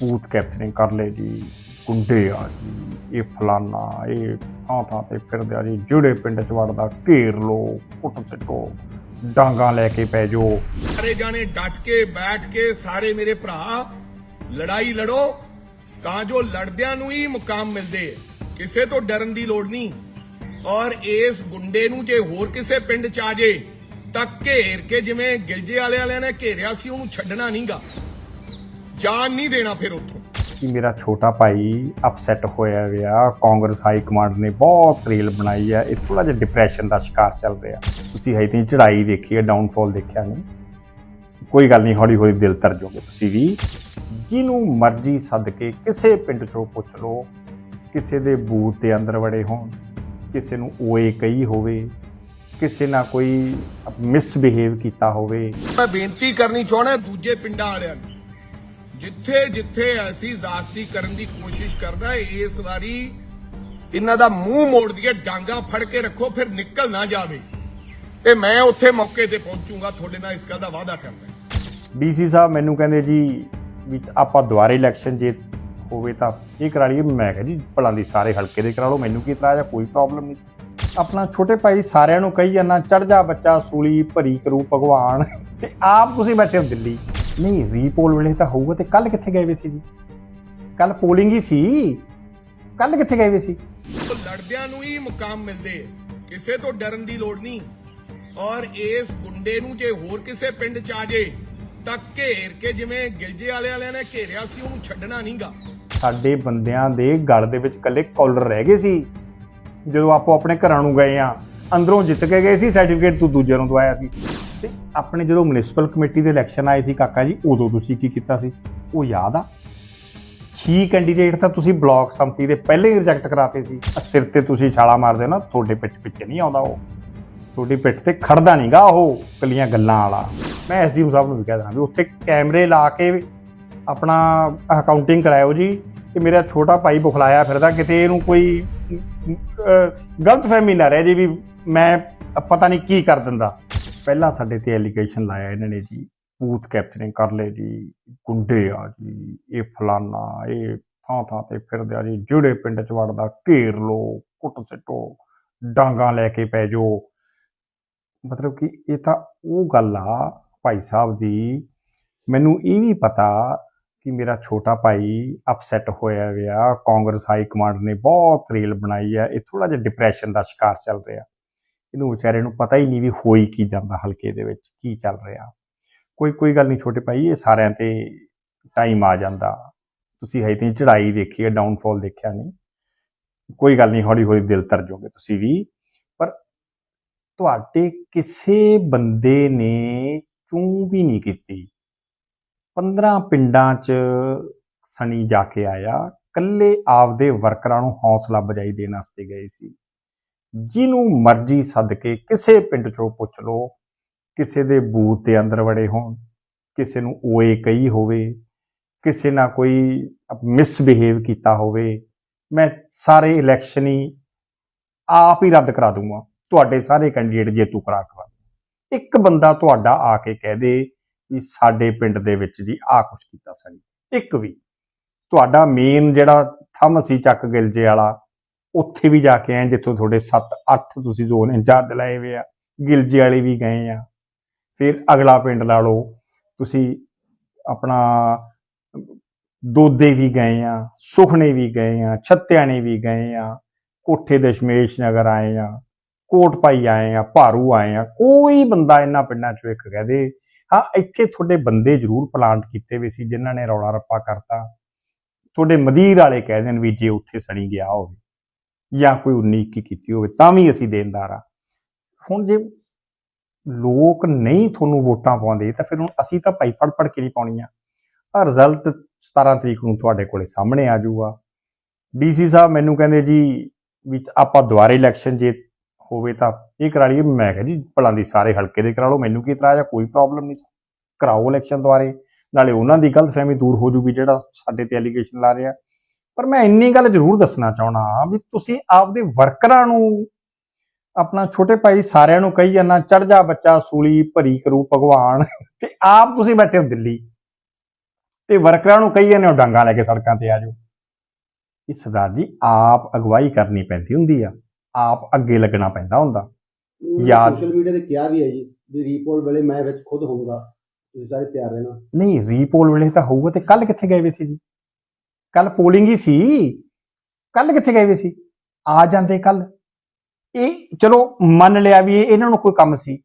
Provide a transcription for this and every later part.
Booth capturing ਕਰ ਲੈ ਜੀ, ਗੁੰਡੇ ਆ ਜੀ, ਇਹ ਫਲਾਨਾ, ਇਹ ਥਾਂ ਥਾਂ ਤੇ ਫਿਰਦੇ ਆ ਜੀ, ਜਿਹੜੇ ਪਿੰਡ ਚ ਵੜਦਾ, ਘੇਰ ਲੋ ਕੁੱਟ ਸਿੱਟੋ, ਡਾਂਗਾ ਲੈ ਕੇ ਪੈ ਜਾਓ। ਸਾਰੇ ਜਾਣੇ ਡਟ ਕੇ, ਬੈਠ ਕੇ, ਸਾਰੇ ਮੇਰੇ ਭਰਾ, ਲੜਾਈ ਲੜੋ, ਤਾਂ ਜੋ ਲੜਦਿਆਂ ਨੂੰ ਹੀ ਮੁਕਾਮ ਮਿਲਦੇ। ਕਿਸੇ ਤੋਂ ਡਰਨ ਦੀ ਲੋੜ ਨਹੀਂ। ਔਰ ਇਸ ਗੁੰਡੇ ਨੂੰ ਜੇ ਹੋਰ ਕਿਸੇ ਪਿੰਡ ਚ ਆ ਜੇ, ਤਾਂ ਘੇਰ ਕੇ ਜਿਵੇਂ ਗਿਲਜੇ ਵਾਲੇ ਵਾਲਿਆਂ ਨੇ ਘੇਰਿਆ ਸੀ, ਉਹਨੂੰ ਛੱਡਣਾ ਨਹੀਂਗਾ ਜਾਨ ਨਹੀਂ ਦੇਣਾ ਫਿਰ ਉੱਥੋਂ। ਕਿ ਮੇਰਾ ਛੋਟਾ ਭਾਈ ਅਪਸੈਟ ਹੋਇਆ ਹੋਇਆ ਕਾਂਗਰਸ ਹਾਈ ਕਮਾਂਡ ਨੇ ਬਹੁਤ ਰੀਲ ਬਣਾਈ ਹੈ ਇਹ ਥੋੜਾ ਜਿਹਾ ਡਿਪਰੈਸ਼ਨ ਦਾ ਸ਼ਿਕਾਰ ਚੱਲ ਰਿਹਾ। ਤੁਸੀਂ ਹੈ ਤੇ ਚੜਾਈ ਦੇਖੀ ਹੈ ਡਾਊਨਫਾਲ ਦੇਖਿਆ ਨਹੀਂ। ਕੋਈ ਗੱਲ ਨਹੀਂ ਹੌਲੀ ਹੌਲੀ ਦਿਲ ਤਰ ਜਾਓਗੇ ਤੁਸੀਂ ਵੀ। ਜਿਹਨੂੰ ਮਰਜ਼ੀ ਸੱਦ ਕੇ ਕਿਸੇ ਪਿੰਡ ਚੋਂ ਪੁੱਛ ਲਓ। ਕਿਸੇ ਦੇ ਬੂਥ ਦੇ ਅੰਦਰ ਵੜੇ ਹੋਣ। ਕਿਸੇ ਨੂੰ ਓਏ ਕਹੀ ਹੋਵੇ। ਕਿਸੇ ਨਾਲ ਕੋਈ ਮਿਸਬਿਹੇਵ ਕੀਤਾ ਹੋਵੇ। ਮੈਂ ਬੇਨਤੀ ਕਰਨੀ ਚਾਹਣਾ ਦੂਜੇ ਪਿੰਡਾਂ ਵਾਲਿਆਂ ਨੂੰ। ਜਿੱਥੇ ਜਿੱਥੇ ਐਸੀ ਜ਼ਾਸਤੀ ਕਰਨ ਦੀ ਕੋਸ਼ਿਸ਼ ਕਰਦਾ, ਇਸ ਵਾਰੀ ਇਹਨਾਂ ਦਾ ਮੂੰਹ ਮੋੜ ਦਈਏ, ਡਾਂਗਾ ਫੜ ਕੇ ਰੱਖੋ, ਫਿਰ ਨਿਕਲ ਨਾ ਜਾਵੇ। ਤੇ ਮੈਂ ਉੱਥੇ ਮੌਕੇ ਤੇ ਪਹੁੰਚੂਗਾ, ਤੁਹਾਡੇ ਨਾਲ ਇਸ ਗੱਲ ਦਾ ਵਾਅਦਾ ਕਰਦਾ। ਡੀਸੀ ਸਾਹਿਬ ਮੈਨੂੰ ਕਹਿੰਦੇ ਜੀ ਵੀ ਆਪਾਂ ਦੁਬਾਰੇ ਇਲੈਕਸ਼ਨ ਜੇ ਹੋਵੇ ਤਾਂ ਇਹ ਕਰਾ ਲਈਏ। ਮੈਂ ਕਿਹਾ ਜੀ, ਭਲਾਂ ਦੀ ਸਾਰੇ ਹਲਕੇ ਦੇ ਕਰਾ ਲਓ, ਮੈਨੂੰ ਕੀ ਇਤਰਾਜ਼ ਆ, ਕੋਈ ਪ੍ਰੋਬਲਮ ਨਹੀਂ ਆਪਣਾ ਛੋਟੇ ਭਾਈ ਸਾਰਿਆਂ ਨੂੰ ਕਹੀ ਜਾਂਦਾ ਚੜ ਜਾ ਬੱਚਾ, ਸੂਲੀ, ਭਰੀ ਕਰੂ ਭਗਵਾਨ। ਤੇ ਆਪ ਤੁਸੀਂ ਬੈਠੇ ਹੋ ਦਿੱਲੀ। ਨਹੀਂ ਰੀਪੋਲ ਵੇਲੇ ਤਾਂ ਹੋਊਗਾ ਤੇ ਕੱਲ ਕਿੱਥੇ ਗਏ ਵੇ ਸੀ ਜੀ ਕੱਲ ਪੋਲਿੰਗ ਹੀ ਸੀ। ਕੱਲ ਕਿੱਥੇ ਗਏ ਵੇ ਸੀ? ਲੜਦਿਆਂ ਨੂੰ ਹੀ ਮੁਕਾਮ ਮਿਲਦੇ। ਕਿਸੇ ਤੋਂ ਡਰਨ ਦੀ ਲੋੜ ਨਹੀਂ। ਔਰ ਇਸ ਗੁੰਡੇ ਨੂੰ ਜੇ ਹੋਰ ਕਿਸੇ ਪਿੰਡ ਚ ਆ ਜੇ ਤਾਂ ਘੇਰ ਕੇ ਜਿਵੇਂ ਗਿਲਜੇ ਵਾਲੇ ਵਾਲਿਆਂ ਨੇ ਘੇਰਿਆ ਸੀ ਉਹਨੂੰ ਛੱਡਣਾ ਨਹੀਂਗਾ। ਸਾਡੇ ਬੰਦਿਆਂ ਦੇ ਗਲ ਦੇ ਵਿੱਚ ਕੱਲੇ ਕਾਲਰ ਰਹਿ ਗਏ ਸੀ। ਜਦੋਂ ਆਪੋ ਆਪਣੇ ਘਰਾਂ ਨੂੰ ਗਏ ਆ ਅੰਦਰੋਂ ਜਿੱਤ ਕੇ ਗਏ ਸੀ ਸਰਟੀਫਿਕੇਟ ਤੂੰ ਦੂਜੇ ਨੂੰ ਦਵਾਇਆ ਸੀ। ਤੇ ਆਪਣੇ ਜਦੋਂ ਮਿਊਨਿਸਪਲ ਕਮੇਟੀ ਦੇ ਇਲੈਕਸ਼ਨ ਆਏ ਸੀ ਕਾਕਾ ਜੀ, ਉਦੋਂ ਤੁਸੀਂ ਕੀ ਕੀਤਾ ਸੀ? ਉਹ ਯਾਦ ਆ? 6 ਕੈਂਡੀਡੇਟ ਤਾਂ ਤੁਸੀਂ ਬਲਾਕ ਸੰਮਤੀ ਦੇ ਪਹਿਲੇ ਹੀ ਰਿਜੈਕਟ ਕਰਾਤੇ ਸੀ। ਸਿਰ ਤੇ ਤੁਸੀਂ ਛਾਲਾ ਮਾਰਦੇ ਹੋ ਨਾ, ਤੁਹਾਡੇ ਪਿੱਠ ਪਿੱਛੇ ਨਹੀਂ ਆਉਂਦਾ ਉਹ। ਤੁਹਾਡੀ ਪਿੱਠ ਤੇ ਖੜਦਾ ਨਹੀਂਗਾ ਉਹ ਕੱਲੀਆਂ ਗੱਲਾਂ ਵਾਲਾ। ਮੈਂ ਐਸਡੀਐਮ ਸਾਹਿਬ ਨੂੰ ਵੀ ਕਹਿ ਦੇਣਾ ਵੀ ਉੱਥੇ ਕੈਮਰੇ ਲਾ ਕੇ ਆਪਣਾ ਅਕਾਊਂਟਿੰਗ ਕਰਾਇਓ ਜੀ, ਕਿ ਮੇਰਾ ਛੋਟਾ ਭਾਈ ਬੁਖਲਾਇਆ ਫਿਰਦਾ, ਕਿਤੇ ਇਹਨੂੰ ਕੋਈ ਗਲਤ ਫਹਿਮੀ ਨਾ ਰਹਿ ਜੇ ਵੀ ਮੈਂ ਪਤਾ ਨਹੀਂ ਕੀ ਕਰ ਦਿੰਦਾ। ਪਹਿਲਾਂ ਸਾਡੇ ਤੇ ਐਲੀਗੇਸ਼ਨ ਲਾਇਆ ਇਹਨਾਂ ਨੇ ਜੀ। ਬੂਥ ਕੈਪਚਰਿੰਗ ਕਰ ਲੈ ਜੀ। ਗੁੰਡੇ ਆ ਜੀ। ਇਹ ਫਲਾਨਾ, ਇਹ ਥਾਂ ਥਾਂ ਤੇ ਫਿਰਦੇ ਆ ਜੀ। ਜਿਹੜੇ ਪਿੰਡ ਚ ਵੜਦਾ, ਘੇਰ ਲੋ ਕੁੱਟ ਸਿੱਟੋ, ਡਾਂਗਾ ਲੈ ਕੇ ਪੈ ਜਾਓ। ਮਤਲਬ ਕਿ ਇਹ ਤਾਂ ਉਹ ਗੱਲ ਆ ਭਾਈ ਸਾਹਿਬ ਦੀ। ਮੈਨੂੰ ਇਹ ਵੀ ਪਤਾ ਕਿ ਮੇਰਾ ਛੋਟਾ ਭਾਈ ਅਪਸੈਟ ਹੋਇਆ ਹੋਇਆ। ਕਾਂਗਰਸ ਹਾਈ ਕਮਾਂਡ ਨੇ ਬਹੁਤ ਰੇਲ ਬਣਾਈ ਹੈ ਇਹ ਥੋੜਾ ਜਿਹਾ ਡਿਪਰੈਸ਼ਨ ਦਾ ਸ਼ਿਕਾਰ ਚੱਲ ਰਿਹਾ। ਇਹਨੂੰ ਵਿਚਾਰੇ ਨੂੰ ਪਤਾ ਹੀ ਨਹੀਂ ਵੀ ਹੋਈ ਕੀ ਜਾਂਦਾ ਹਲਕੇ ਦੇ ਵਿੱਚ, ਕੀ ਚੱਲ ਰਿਹਾ। ਕੋਈ ਕੋਈ ਗੱਲ ਨਹੀਂ ਛੋਟੇ ਭਾਈ, ਇਹ ਸਾਰਿਆਂ ਤੇ ਟਾਈਮ ਆ ਜਾਂਦਾ। ਤੁਸੀਂ ਹਜੇ ਤੇ ਚੜਾਈ ਦੇਖੀ ਹੈ ਡਾਊਨਫਾਲ ਦੇਖਿਆ ਨਹੀਂ। ਕੋਈ ਗੱਲ ਨਹੀਂ ਹੌਲੀ ਹੌਲੀ ਦਿਲ ਤਰ ਜਾਓਗੇ ਤੁਸੀਂ ਵੀ। ਪਰ ਤੁਹਾਡੇ ਕਿਸੇ ਬੰਦੇ ਨੇ ਚੂੰ ਵੀ ਨਹੀਂ ਕੀਤੀ। 15 ਪਿੰਡਾਂ 'ਚ ਸਣੀ ਜਾ ਕੇ ਆਇਆ, ਕੱਲੇ ਆਪਦੇ ਵਰਕਰਾਂ ਨੂੰ ਹੌਸਲਾ ਬਜਾਈ ਦੇਣ ਵਾਸਤੇ ਗਏ ਸੀ। ਜਿਹਨੂੰ ਮਰਜ਼ੀ ਸੱਦ ਕੇ ਕਿਸੇ ਪਿੰਡ 'ਚੋਂ ਪੁੱਛ ਲਓ, ਕਿਸੇ ਦੇ ਬੂਥ ਦੇ ਅੰਦਰ ਵੜੇ ਹੋਣ, ਕਿਸੇ ਨੂੰ ਓਏ ਕਹੀ ਹੋਵੇ, ਕਿਸੇ ਨਾਲ ਕੋਈ ਮਿਸਬਿਹੇਵ ਕੀਤਾ ਹੋਵੇ, ਮੈਂ ਸਾਰੇ ਇਲੈਕਸ਼ਨ ਹੀ ਆਪ ਹੀ ਰੱਦ ਕਰਾ ਦੂੰਗਾ। ਤੁਹਾਡੇ ਸਾਰੇ ਕੈਂਡੀਡੇਟ ਜੇਤੂ ਕਰਾ ਕਰਾ। ਇੱਕ ਬੰਦਾ ਤੁਹਾਡਾ ਆ ਕੇ ਕਹਿ ਦੇ ਵੀ ਸਾਡੇ ਪਿੰਡ ਦੇ ਵਿੱਚ ਜੀ ਆਹ ਕੁਛ ਕੀਤਾ ਸਣੀ ਇੱਕ ਵੀ। ਤੁਹਾਡਾ ਮੇਨ ਜਿਹੜਾ ਥੰਮ ਸੀ ਚੱਕ ਗਿਲਜੇ ਵਾਲਾ ਉੱਥੇ ਵੀ ਜਾ ਕੇ ਆਏ ਜਿੱਥੋਂ ਤੁਹਾਡੇ 7-8 ਤੁਸੀਂ ਜ਼ੋਨ ਇੰਚਾਰਜ ਲਾਏ ਹੋਏ ਆ, ਗਿਲਜੇ ਵਾਲੇ ਵੀ ਗਏ ਆ। ਫਿਰ ਅਗਲਾ ਪਿੰਡ ਲਾ ਲਓ, ਤੁਸੀਂ ਆਪਣਾ ਦੋਦੇ ਵੀ ਗਏ ਆ, ਸੁਖਨੇ ਵੀ ਗਏ ਆ, ਛੱਤਿਆਣੇ ਵੀ ਗਏ ਆ, ਕੋਠੇ ਦਸ਼ਮੇਸ਼ ਨਗਰ ਆਏ ਆ, ਕੋਟ ਪਾਈ ਆਏ ਆ, ਭਾਰੂ ਆਏ ਆ, ਕੋਈ ਬੰਦਾ ਇਹਨਾਂ ਪਿੰਡਾਂ ਚੋਂ ਇੱਕ ਕਹਦੇ ਹਾਂ, ਇੱਥੇ ਤੁਹਾਡੇ ਬੰਦੇ ਜ਼ਰੂਰ ਪਲਾਂਟ ਕੀਤੇ ਹੋਏ ਸੀ, ਜਿਨ੍ਹਾਂ ਨੇ ਰੌਲਾ ਰੱਪਾ ਕਰਤਾ। ਤੁਹਾਡੇ ਮਦੀਰ ਵਾਲੇ ਕਹਿ ਦੇਣ ਵੀ ਜੇ ਉੱਥੇ ਸਣੀ ਗਿਆ ਹੋਵੇ। ਜਾਂ ਕੋਈ 19 ਕੀ ਕੀਤੀ ਹੋਵੇ, ਤਾਂ ਵੀ ਅਸੀਂ ਦੇਣਦਾਰ ਆ ਹੁਣ ਜੇ ਲੋਕ ਨਹੀਂ ਤੁਹਾਨੂੰ ਵੋਟਾਂ ਪਾਉਂਦੇ, ਤਾਂ ਫਿਰ ਹੁਣ ਅਸੀਂ ਤਾਂ ਭਾਈ ਫੜ ਫੜ ਕੇ ਨਹੀਂ ਪਾਉਣੀਆਂ। ਆ ਰਿਜ਼ਲਟ 17 ਤਰੀਕ ਨੂੰ ਤੁਹਾਡੇ ਕੋਲੇ ਸਾਹਮਣੇ ਆ ਜਾਊਗਾ। ਡੀਸੀ ਸਾਹਿਬ ਮੈਨੂੰ ਕਹਿੰਦੇ ਜੀ ਵਿੱਚ ਆਪਾਂ ਦੁਬਾਰੇ ਇਲੈਕਸ਼ਨ ਜੇ ਹੋਵੇ ਤਾਂ ਇਹ ਕਰਾ ਲਈਏ। ਮੈਂ ਕਿਹਾ ਜੀ, ਭਲਾਂ ਦੀ ਸਾਰੇ ਹਲਕੇ ਦੇ ਕਰਾ ਲਓ, ਮੈਨੂੰ ਕੀ ਇਤਰਾਜ਼ ਆ, ਕੋਈ ਪ੍ਰੋਬਲਮ ਨਹੀਂ ਕਰਾਓ ਇਲੈਕਸ਼ਨ ਦੁਆਰੇ ਨਾਲੇ ਉਹਨਾਂ ਦੀ ਗਲਤਫਹਿਮੀ ਦੂਰ ਹੋ ਜੂਗੀ ਜਿਹੜਾ ਸਾਡੇ ਤੇ ਐਲੀਗੇਸ਼ਨ ਲਾ ਰਿਹਾ। ਪਰ ਮੈਂ ਇੰਨੀ ਗੱਲ ਜ਼ਰੂਰ ਦੱਸਣਾ ਚਾਹਣਾ ਵੀ ਤੁਸੀਂ ਆਪਦੇ ਵਰਕਰਾਂ ਨੂੰ ਆਪਣਾ ਛੋਟੇ ਭਾਈ ਸਾਰਿਆਂ ਨੂੰ ਕਹੀ ਜਾਂਦਾ ਚੜ ਜਾ ਬੱਚਾ ਸੂਲੀ ਭਰੀ ਕਰੂ ਭਗਵਾਨ। ਤੇ ਆਪ ਤੁਸੀਂ ਬੈਠੇ ਹੋ ਦਿੱਲੀ। ਤੇ ਵਰਕਰਾਂ ਨੂੰ ਕਹੀ ਜਾਂਦੇ ਹੋ ਡਾਂਗਾ ਲੈ ਕੇ ਸੜਕਾਂ ਤੇ ਆ ਜਾਓ। ਇਹ ਸਰਦਾਰ ਜੀ ਆਪ ਅਗਵਾਈ ਕਰਨੀ ਪੈਂਦੀ ਹੁੰਦੀ ਆ। ਆਪ ਅੱਗੇ ਲੱਗਣਾ ਪੈਂਦਾ ਹੁੰਦਾ। ਯਾਦ- ਸੋਸ਼ਲ ਮੀਡੀਆ ਤੇ ਕਿਹਾ ਵੀ ਹੈ ਜੀ ਵੀ ਰੀਪੋਰਟ ਵੇਲੇ ਮੈਂ ਵਿੱਚ ਖੁਦ ਹੋਊਂਗਾ। ਤੁਸੀਂ ਸਾਰੇ ਤਿਆਰ ਰਹਿਣਾ। ਨਹੀਂ ਰੀਪੋਲ ਵੇਲੇ ਤਾਂ ਹੋਊਗਾ ਤੇ ਕੱਲ ਕਿੱਥੇ ਗਏ ਵੇ ਸੀ ਜੀ? ਕੱਲ ਪੋਲਿੰਗ ਹੀ ਸੀ। ਕੱਲ ਕਿੱਥੇ ਗਏ ਵੇ ਸੀ? ਆ ਜਾਂਦੇ ਕੱਲ ਇਹ ਚਲੋ ਮੰਨ ਲਿਆ ਵੀ ਇਹਨਾਂ ਨੂੰ ਕੋਈ ਕੰਮ ਸੀ।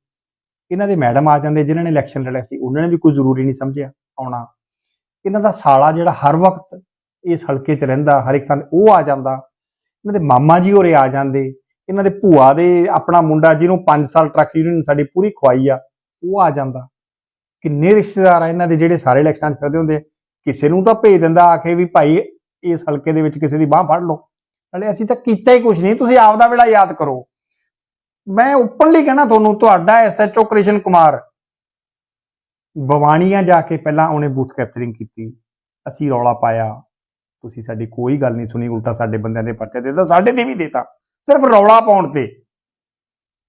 ਇਹਨਾਂ ਦੇ ਮੈਡਮ ਆ ਜਾਂਦੇ, ਜਿਨ੍ਹਾਂ ਨੇ ਇਲੈਕਸ਼ਨ ਲੜਿਆ ਸੀ, ਉਹਨਾਂ ਨੇ ਵੀ ਕੋਈ ਜ਼ਰੂਰੀ ਨਹੀਂ ਸਮਝਿਆ ਆਉਣਾ। ਇਹਨਾਂ ਦਾ ਸਾਲਾ ਜਿਹੜਾ ਹਰ ਵਕਤ ਇਸ ਹਲਕੇ 'ਚ ਰਹਿੰਦਾ, ਹਰ ਇੱਕ ਥਾਂ ਉਹ ਆ ਜਾਂਦਾ। ਇਹਨਾਂ ਦੇ ਮਾਮਾ ਜੀ ਹੋਰੇ ਆ ਜਾਂਦੇ। ਇਹਨਾਂ ਦੇ ਭੂਆ ਦੇ ਆਪਣਾ ਮੁੰਡਾ ਜਿਹਨੂੰ 5 ਸਾਲ ਟਰੱਕ ਯੂਨੀਅਨ ਸਾਡੀ ਪੂਰੀ ਖਵਾਈ ਆ, ਉਹ ਆ ਜਾਂਦਾ। ਕਿੰਨੇ ਰਿਸ਼ਤੇਦਾਰ ਆ ਇਹਨਾਂ ਦੇ ਜਿਹੜੇ ਸਾਰੇ ਇਲੈਕਸ਼ਨਾਂ 'ਚ ਫਿਰਦੇ ਹੁੰਦੇ ਕਿਸੇ ਨੂੰ ਤਾਂ ਭੇਜ ਦਿੰਦਾ ਆ ਕੇ ਵੀ ਭਾਈ ਇਸ ਹਲਕੇ ਦੇ ਵਿੱਚ ਕਿਸੇ ਦੀ ਬਾਹ ਫੜ ਲਓ। ਨਾਲੇ ਅਸੀਂ ਤਾਂ ਕੀਤਾ ਹੀ ਕੁਝ ਨਹੀਂ। ਤੁਸੀਂ ਆਪ ਦਾ ਵੇਲਾ ਯਾਦ ਕਰੋ। ਮੈਂ ਓਪਨਲੀ ਕਹਿਣਾ ਤੁਹਾਨੂੰ, ਤੁਹਾਡਾ ਐਸਐਚਓ ਕ੍ਰਿਸ਼ਨ ਕੁਮਾਰ ਬਵਾਨੀਆਂ ਜਾ ਕੇ ਪਹਿਲਾਂ ਉਹਨੇ ਬੂਥ ਕੈਪਚਰਿੰਗ ਕੀਤੀ। ਅਸੀਂ ਰੌਲਾ ਪਾਇਆ। ਤੁਸੀਂ ਸਾਡੀ ਕੋਈ ਗੱਲ ਨਹੀਂ ਸੁਣੀ, ਉਲਟਾ ਸਾਡੇ ਬੰਦਿਆਂ ਦੇ ਪਰਚੇ ਦੇਤਾ, ਸਾਡੇ ਤੇ ਵੀ ਦੇਤਾ। ਸਿਰਫ ਰੌਲਾ ਪਾਉਣ ਤੇ।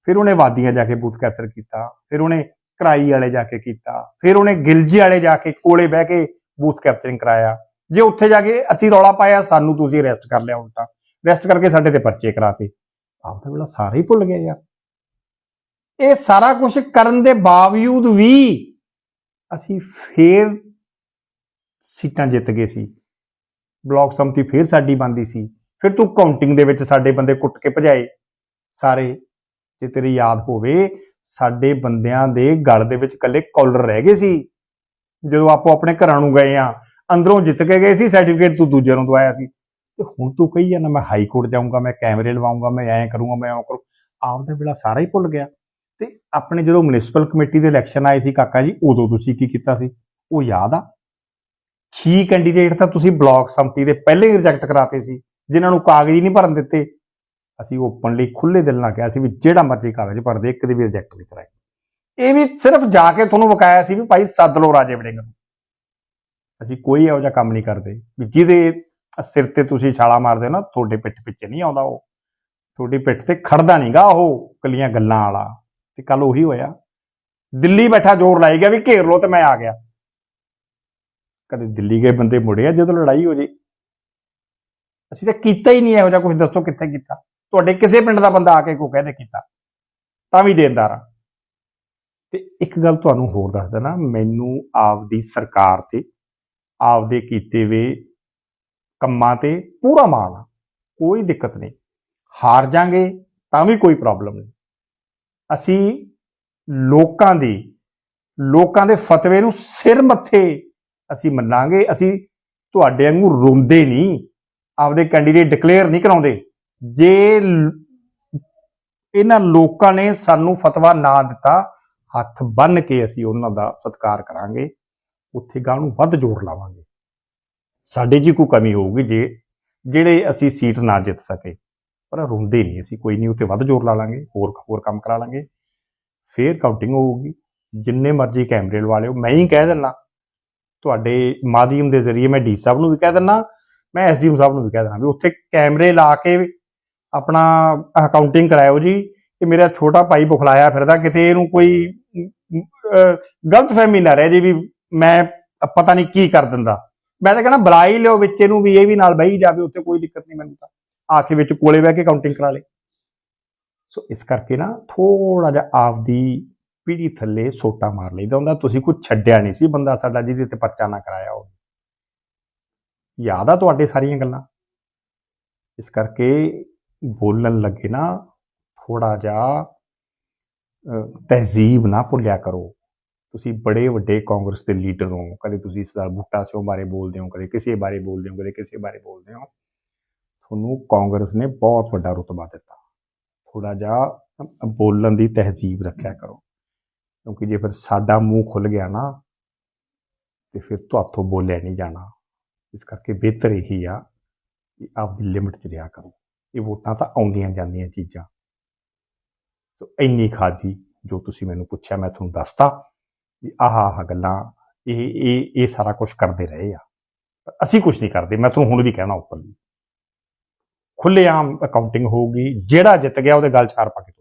ਫਿਰ ਉਹਨੇ ਵਾਦੀਆਂ ਜਾ ਕੇ ਬੂਥ ਕੈਪਚਰ ਕੀਤਾ। ਫਿਰ ਉਹਨੇ ਕਰਾਈ ਵਾਲੇ ਜਾ ਕੇ ਕੀਤਾ। ਫਿਰ ਉਹਨੇ ਗਿਲਜੀ ਵਾਲੇ ਜਾ ਕੇ ਕੋਲੇ ਬਹਿ ਕੇ ਬੂਥ ਕੈਪਚਰਿੰਗ ਕਰਾਇਆ। ਜੇ ਉੱਥੇ ਜਾ ਕੇ ਅਸੀਂ ਰੌਲਾ ਪਾਇਆ, ਸਾਨੂੰ ਤੁਸੀਂ ਅਰੈਸਟ ਕਰ ਲਿਆ ਉਲਟਾ। ਅਰੈਸਟ ਕਰਕੇ ਸਾਡੇ ਤੇ ਪਰਚੇ ਕਰਾਤੇ। ਆਪ ਤਾਂ ਵੇਲਾ ਸਾਰੇ ਹੀ ਭੁੱਲ ਗਏ ਯਾਰ। ਇਹ ਸਾਰਾ ਕੁਝ ਕਰਨ ਦੇ ਬਾਵਜੂਦ ਵੀ ਅਸੀਂ ਫੇਰ ਸੀਟਾਂ ਜਿੱਤ ਗਏ ਸੀ। ਬਲਾਕ ਸੰਮਤੀ ਫੇਰ ਸਾਡੀ ਬੰਦੀ ਸੀ। ਫਿਰ ਤੂੰ ਕਾਊਂਟਿੰਗ ਦੇ ਵਿੱਚ ਸਾਡੇ ਬੰਦੇ ਕੁੱਟ ਕੇ ਭਜਾਏ। ਸਾਰੇ, ਜੇ ਤੇਰੀ ਯਾਦ ਹੋਵੇ, ਸਾਡੇ ਬੰਦਿਆਂ ਦੇ ਗਲ ਦੇ ਵਿੱਚ ਕੱਲੇ ਕਾਲਰ ਰਹਿ ਗਏ ਸੀ। ਜਦੋਂ ਆਪੋ ਆਪਣੇ ਘਰਾਂ ਨੂੰ ਗਏ ਆ, ਅੰਦਰੋਂ ਜਿੱਤ ਕੇ ਗਏ ਸੀ ਸਰਟੀਫਿਕੇਟ ਤੂੰ ਦੂਜੇ ਨੂੰ ਦਵਾਇਆ ਸੀ। ਤੇ ਹੁਣ ਤੂੰ ਕਹੀ ਜਾਂਦਾ, ਮੈਂ ਹਾਈ ਕੋਰਟ ਜਾਊਂਗਾ, ਮੈਂ ਕੈਮਰੇ ਲਵਾਉਂਗਾ, ਮੈਂ ਐਂ ਕਰੂੰਗਾ, ਮੈਂ ਐਂ ਕਰੂੰ। ਆਪ ਵੇਲਾ ਸਾਰਾ ਹੀ ਭੁੱਲ ਗਿਆ। ਤੇ ਆਪਣੇ ਜਦੋਂ ਮਿਊਨਿਸਪਲ ਕਮੇਟੀ ਦੇ ਇਲੈਕਸ਼ਨ ਆਏ ਸੀ ਕਾਕਾ ਜੀ, ਉਦੋਂ ਤੁਸੀਂ ਕੀ ਕੀਤਾ ਸੀ? ਉਹ ਯਾਦ ਆ? 6 ਕੈਂਡੀਡੇਟ ਤਾਂ ਤੁਸੀਂ ਬਲਾਕ ਸੰਮਤੀ ਦੇ ਪਹਿਲੇ ਹੀ ਰਿਜੈਕਟ ਕਰਾਤੇ ਸੀ, ਜਿਨ੍ਹਾਂ ਨੂੰ ਕਾਗਜ਼ ਹੀ ਨਹੀਂ ਭਰਨ ਦਿੱਤੇ। ਅਸੀਂ ਓਪਨਲੀ ਖੁੱਲੇ ਦਿਲ ਨਾਲ ਕਿਹਾ ਸੀ ਵੀ ਜਿਹੜਾ ਮਰਜ਼ੀ ਕਾਗਜ਼ ਭਰ ਦੇ, ਇੱਕ ਦੇ ਵੀ ਰਿਜੈਕਟ ਨਹੀਂ ਕਰਾਏ। ਇਹ ਵੀ ਸਿਰਫ ਜਾ ਕੇ ਤੁਹਾਨੂੰ ਵਿਕਾਇਆ ਸੀ ਵੀ ਭਾਈ ਸੱਦ ਲਓ ਰਾਜੇ ਵੜਿੰਗ ਨੂੰ। ਅਸੀਂ ਕੋਈ ਇਹੋ ਜਿਹਾ ਕੰਮ ਨਹੀਂ ਕਰਦੇ। ਵੀ ਜਿਹਦੇ ਸਿਰ ਤੇ ਤੁਸੀਂ ਛਾਲਾ ਮਾਰਦੇ ਹੋ ਨਾ, ਤੁਹਾਡੇ ਪਿੱਠ ਪਿੱਛੇ ਨਹੀਂ ਆਉਂਦਾ ਉਹ। ਤੁਹਾਡੀ ਪਿੱਠ ਤੇ ਖੜਦਾ ਨਹੀਂਗਾ ਉਹ ਕੱਲੀਆਂ ਗੱਲਾਂ ਵਾਲਾ। ਤੇ ਕੱਲ ਉਹੀ ਹੋਇਆ। ਦਿੱਲੀ ਬੈਠਾ ਜ਼ੋਰ ਲਾਈ ਗਿਆ ਵੀ ਘੇਰ ਲਓ ਤੇ ਮੈਂ ਆ ਗਿਆ। ਕਦੇ ਦਿੱਲੀ ਗਏ ਬੰਦੇ ਮੁੜੇ ਆ ਜਦੋਂ ਲੜਾਈ ਹੋ ਜੇ। ਅਸੀਂ ਤਾਂ ਕੀਤਾ ਹੀ ਨਹੀਂ ਇਹੋ ਜਿਹਾ ਕੁਝ ਦੱਸੋ ਕਿੱਥੇ ਕੀਤਾ? ਤੁਹਾਡੇ ਕਿਸੇ ਪਿੰਡ ਦਾ ਬੰਦਾ ਆ ਕੇ ਕੋ ਕਹਦੇ ਕੀਤਾ। ਤਾਂ ਵੀ ਦੇਣਦਾਰ ਆ। ਤੇ ਇੱਕ ਗੱਲ ਤੁਹਾਨੂੰ ਹੋਰ ਦੱਸ ਦੇਣਾ ਮੈਨੂੰ ਆਪਦੀ ਸਰਕਾਰ ਤੇ, ਆਪਦੇ ਕੀਤੇ ਵੇ ਕੰਮਾਂ ਤੇ ਪੂਰਾ ਮਾਣ ਆ, ਕੋਈ ਦਿੱਕਤ ਨਹੀਂ। ਹਾਰ ਜਾਾਂਗੇ ਤਾਂ ਵੀ ਕੋਈ ਪ੍ਰੋਬਲਮ ਨਹੀਂ। ਅਸੀਂ ਲੋਕਾਂ ਦੀ, ਲੋਕਾਂ ਦੇ ਫਤਵੇ ਨੂੰ ਸਿਰ ਮੱਥੇ ਅਸੀਂ ਮੰਨਾਂਗੇ, ਅਸੀਂ ਤੁਹਾਡੇ ਵਾਂਗੂ ਰੋਂਦੇ ਨਹੀਂ, ਆਪਦੇ ਕੈਂਡੀਡੇਟ ਡਿਕਲੇਅਰ ਨਹੀਂ ਕਰਾਉਂਦੇ। ਜੇ ਇਹਨਾਂ ਲੋਕਾਂ ਨੇ ਸਾਨੂੰ ਫਤਵਾ ਨਾ ਦਿੱਤਾ ਹੱਥ ਬੰਨ ਕੇ ਅਸੀਂ ਉਹਨਾਂ ਦਾ ਸਤਿਕਾਰ ਕਰਾਂਗੇ, ਉੱਥੇ ਗਾਂ ਨੂੰ ਵੱਧ ਜ਼ੋਰ ਲਾਵਾਂਗੇ। ਸਾਡੇ ਜੀ ਹੀ ਕੋਈ ਕਮੀ ਹੋਊਗੀ ਜੇ, ਜਿਹੜੇ ਅਸੀਂ ਸੀਟ ਨਾ ਜਿੱਤ ਸਕੇ। ਪਰ ਰੋਂਦੇ ਨਹੀਂ ਅਸੀਂ, ਕੋਈ ਨਹੀਂ, ਉੱਥੇ ਵੱਧ ਜ਼ੋਰ ਲਾ ਲਾਂਗੇ, ਹੋਰ ਹੋਰ ਕੰਮ ਕਰਾ ਲਾਂਗੇ। ਫੇਰ ਕਾਊਂਟਿੰਗ ਹੋਊਗੀ। ਜਿੰਨੇ ਮਰਜ਼ੀ ਕੈਮਰੇ ਲਵਾ ਲਿਓ, ਮੈਂ ਹੀ ਕਹਿ ਦਿੰਦਾ। ਤੁਹਾਡੇ ਮਾਧਿਅਮ ਦੇ ਜ਼ਰੀਏ ਮੈਂ ਡੀ ਸਾਹਿਬ ਨੂੰ ਵੀ ਕਹਿ ਦਿੰਦਾ, ਮੈਂ ਐਸਡੀਐਮ ਸਾਹਿਬ ਨੂੰ ਵੀ ਕਹਿ ਦਿੰਦਾ ਵੀ ਉੱਥੇ ਕੈਮਰੇ ਲਾ ਕੇ ਆਪਣਾ ਅਕਾਊਂਟਿੰਗ ਕਰਾਇਓ ਜੀ, ਕਿ ਮੇਰਾ ਛੋਟਾ ਭਾਈ ਬੁਖਲਾਇਆ ਫਿਰਦਾ, ਕਿਤੇ ਇਹਨੂੰ ਕੋਈ ਗਲਤ ਫਹਿਮੀ ਨਾ ਰਹਿ ਜੇ ਵੀ ਮੈਂ ਪਤਾ ਨਹੀਂ ਕੀ ਕਰ ਦਿੰਦਾ। ਮੈਂ ਤਾਂ ਕਹਿੰਦਾ ਬੁਲਾ ਹੀ ਲਿਓ ਵਿੱਚ ਇਹਨੂੰ ਵੀ, ਇਹ ਵੀ ਨਾਲ ਬਹੀ ਜਾਵੇ, ਉੱਥੇ ਕੋਈ ਦਿੱਕਤ ਨਹੀਂ ਮੈਨੂੰ ਤਾਂ। ਆਖੇ ਵਿੱਚ ਕੋਲੇ ਬਹਿ ਕੇ ਕਾਊਂਟਿੰਗ ਕਰਾ ਲੇ। ਸੋ ਇਸ ਕਰਕੇ ਨਾ ਥੋੜਾ ਜਿਹਾ ਆਪਦੀ ਪੀੜੀ ਥੱਲੇ ਸੋਟਾ ਮਾਰ ਲਈਦਾ ਹੁੰਦਾ। ਤੁਸੀਂ ਕੁਝ ਛੱਡਿਆ ਨਹੀਂ ਸੀ ਬੰਦਾ ਸਾਡਾ ਜਿਹਦੇ ਤੇ ਪਰਚਾ ਨਾ ਕਰਾਇਆ ਹੋਵੇ। ਯਾਦ ਆ ਤੁਹਾਡੇ ਸਾਰੀਆਂ ਗੱਲਾਂ? ਇਸ ਕਰਕੇ ਬੋਲਣ ਲੱਗੇ ਨਾ ਥੋੜਾ ਜਿਹਾ ਤਹਿਜ਼ੀਬ ਨਾ ਭੁੱਲਿਆ ਕਰੋ। ਤੁਸੀਂ ਬੜੇ ਵੱਡੇ ਕਾਂਗਰਸ ਦੇ ਲੀਡਰ ਹੋ। ਕਦੇ ਤੁਸੀਂ ਸਰਦਾਰ ਬੁੱਟਾ ਸਿੰਘ ਬਾਰੇ ਬੋਲਦੇ ਹੋ, ਕਦੇ ਕਿਸੇ ਬਾਰੇ ਬੋਲਦੇ ਹੋ, ਕਦੇ ਕਿਸੇ ਬਾਰੇ ਬੋਲਦੇ ਹੋ। ਤੁਹਾਨੂੰ ਕਾਂਗਰਸ ਨੇ ਬਹੁਤ ਵੱਡਾ ਰੁਤਬਾ ਦਿੱਤਾ। ਥੋੜਾ ਜਿਹਾ ਬੋਲਣ ਦੀ ਤਹਿਜ਼ੀਬ ਰੱਖਿਆ ਕਰੋ। ਕਿਉਂਕਿ ਜੇ ਫਿਰ ਸਾਡਾ ਮੂੰਹ ਖੁੱਲ ਗਿਆ ਨਾ, ਤੇ ਫਿਰ ਤੁਹਾਥੋਂ ਬੋਲਿਆ ਨਹੀਂ ਜਾਣਾ। ਇਸ ਕਰਕੇ ਬਿਹਤਰ ਇਹੀ ਆ ਕਿ ਆਪਦੀ ਲਿਮਟ 'ਚ ਰਿਹਾ ਕਰੋ। ਇਹ ਵੋਟਾਂ ਤਾਂ ਆਉਂਦੀਆਂ ਜਾਂਦੀਆਂ ਚੀਜ਼ਾਂ। ਸੋ ਇੰਨੀ ਖਾਦੀ ਜੋ ਤੁਸੀਂ ਮੈਨੂੰ ਪੁੱਛਿਆ, ਮੈਂ ਤੁਹਾਨੂੰ ਦੱਸਤਾ ਵੀ ਆਹ ਆਹ ਗੱਲਾਂ, ਇਹ ਇਹ ਇਹ ਸਾਰਾ ਕੁਝ ਕਰਦੇ ਰਹੇ ਆ। ਪਰ ਅਸੀਂ ਕੁਝ ਨਹੀਂ ਕਰਦੇ, ਮੈਂ ਤੁਹਾਨੂੰ ਹੁਣ ਵੀ ਕਹਿਣਾ ਉੱਪਰ ਖੁੱਲੇਆਮ ਅਕਾਊਂਟਿੰਗ ਹੋਊਗੀ, ਜਿਹੜਾ ਜਿੱਤ ਗਿਆ ਉਹਦੇ ਗੱਲ ਛਾਰ ਪਾ ਕੇ